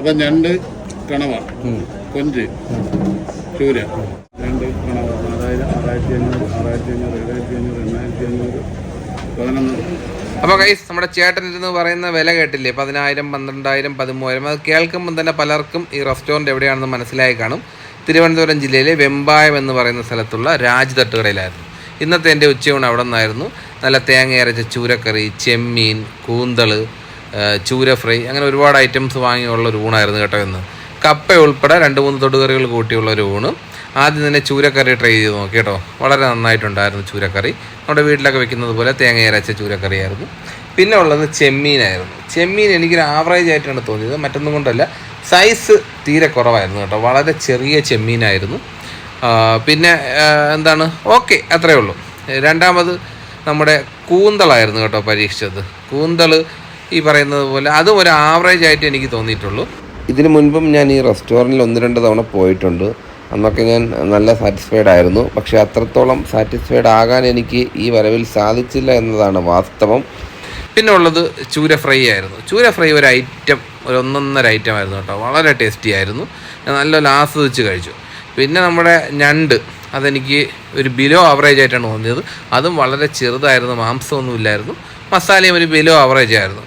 അപ്പം ഞണ്ട് കണവ. കൊഞ്ച്. ചൂര. രണ്ട് കണവ. അതായത് ആറായിരത്തി അഞ്ഞൂറ് ആറായിരത്തി അഞ്ഞൂറ് ഏഴായിരത്തി അഞ്ഞൂറ് എണ്ണായിരത്തി അഞ്ഞൂറ് പതിനൊന്ന്. അപ്പോൾ കൈസ് നമ്മുടെ ചേട്ടൻ ഇരുന്ന് പറയുന്ന വില കേട്ടില്ലേ? പതിനായിരം പന്ത്രണ്ടായിരം പതിമൂവായിരം. അത് കേൾക്കുമ്പോൾ തന്നെ പലർക്കും ഈ റെസ്റ്റോറന്റ് എവിടെയാണെന്ന് മനസ്സിലായി കാണും. തിരുവനന്തപുരം ജില്ലയിലെ വെമ്പായം എന്ന് പറയുന്ന സ്ഥലത്തുള്ള രാജ് തട്ടുകടയിലായിരുന്നു ഇന്നത്തെ എന്റെ ഉച്ചയൂണ് അവിടെ നിന്നായിരുന്നു. നല്ല തേങ്ങ അരച്ച ചൂരക്കറി ചെമ്മീൻ കൂന്തൾ ചൂര ഫ്രൈ അങ്ങനെ ഒരുപാട് ഐറ്റംസ് വാങ്ങിയുള്ള ഒരു ഊണായിരുന്നു കേട്ടോ ഇന്ന്. കപ്പ ഉൾപ്പെടെ രണ്ട് മൂന്ന് തൊടുകറികൾ കൂട്ടിയുള്ള ഒരു ഊണ്. ആദ്യം തന്നെ ചൂരക്കറി ട്രൈ ചെയ്ത് നോക്കി കേട്ടോ. വളരെ നന്നായിട്ടുണ്ടായിരുന്നു ചൂരക്കറി. നമ്മുടെ വീട്ടിലൊക്കെ വെക്കുന്നത് പോലെ തേങ്ങ അരച്ച ചൂരക്കറിയായിരുന്നു. പിന്നെ ഉള്ളത് ചെമ്മീനായിരുന്നു. ചെമ്മീൻ എനിക്കൊരു ആവറേജ് ആയിട്ടാണ് തോന്നിയത്. മറ്റൊന്നും കൊണ്ടല്ല. സൈസ് തീരെ കുറവായിരുന്നു കേട്ടോ. വളരെ ചെറിയ ചെമ്മീനായിരുന്നു. പിന്നെ എന്താണ്? ഓക്കെ അത്രയേ ഉള്ളൂ. രണ്ടാമത് നമ്മുടെ കൂന്തളായിരുന്നു കേട്ടോ പരീക്ഷിച്ചത്. കൂന്തൾ ഈ പറയുന്നത് പോലെ അതും ഒരു ആവറേജ് ആയിട്ട് എനിക്ക് തോന്നിയിട്ടുള്ളൂ. ഇതിനു മുൻപും ഞാൻ ഈ റെസ്റ്റോറന്റിൽ ഒന്ന് രണ്ട് തവണ പോയിട്ടുണ്ട്. അന്നൊക്കെ ഞാൻ നല്ല സാറ്റിസ്ഫൈഡ് ആയിരുന്നു. പക്ഷേ അത്രത്തോളം സാറ്റിസ്ഫൈഡ് ആകാൻ എനിക്ക് ഈ വരവിൽ സാധിച്ചില്ല എന്നതാണ് വാസ്തവം. പിന്നെ ഉള്ളത് ചൂര ഫ്രൈ ആയിരുന്നു. ചൂര ഫ്രൈ ഒരു ഐറ്റം ഒരു ഒന്നൊന്നര ഐറ്റം ആയിരുന്നു കേട്ടോ. വളരെ ടേസ്റ്റി ആയിരുന്നു. ഞാൻ നല്ലൊരു ആസ്വദിച്ച് കഴിച്ചു. പിന്നെ നമ്മുടെ ഞണ്ട് അതെനിക്ക് ഒരു ബിലോ ആവറേജ് ആയിട്ടാണ് തോന്നിയത്. അതും വളരെ ചെറുതായിരുന്നു മാംസമൊന്നുമില്ലായിരുന്നു. മസാലയും ഒരു ബിലോ ആവറേജ് ആയിരുന്നു.